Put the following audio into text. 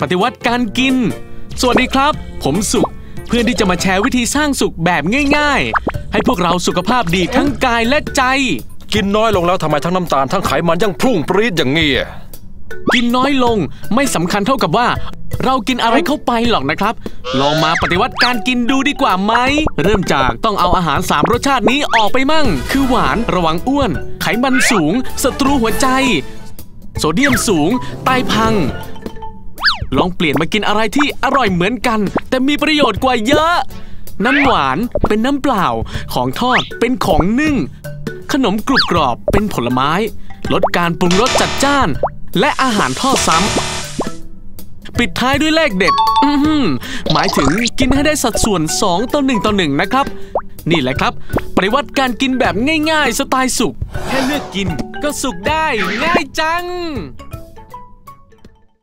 ปฏิวัติการกิน สวัสดีครับ ผมสุข เพื่อนที่จะมาแชร์วิธีสร้างสุขแบบง่าย ๆ ให้พวกเราสุขภาพดีทั้งกายและใจ กินน้อยลงแล้วทำไมทั้งน้ำตาลทั้งไขมันยังพุ่งปรี๊ดอย่างนี้อะกินน้อยลงไม่สำคัญเท่ากับว่า เรากินอะไรเข้าไปหรอกนะครับ ลองมาปฏิวัติการกินดูดีกว่าไหม เริ่มจากต้องเอาอาหารสามรสชาตินี้ออกไปมั่ง คือหวานระวังอ้วน ไขมันสูง ศัตรูหัวใจ โซเดียมสูง ไตพัง ลองเปลี่ยนมากินอะไรที่อร่อยเหมือนกัน แต่มีประโยชน์กว่าเยอะ น้ำหวานเป็นน้ำเปล่า ของทอดเป็นของนึ่ง ขนมกรุบกรอบเป็นผลไม้ ลดการปรุงรสจัดจ้าน และอาหารทอดซ้ำ ปิดท้ายด้วยเลขเด็ด อืหมายถึงกินให้ได้สัดส่วน 2 ต่อ 1 ต่อ 1 นะครับ นี่แหละครับปฏิวัติการกินแบบง่าย ๆ สไตล์สุก แค่เลือกกินก็สุกได้ง่ายจัง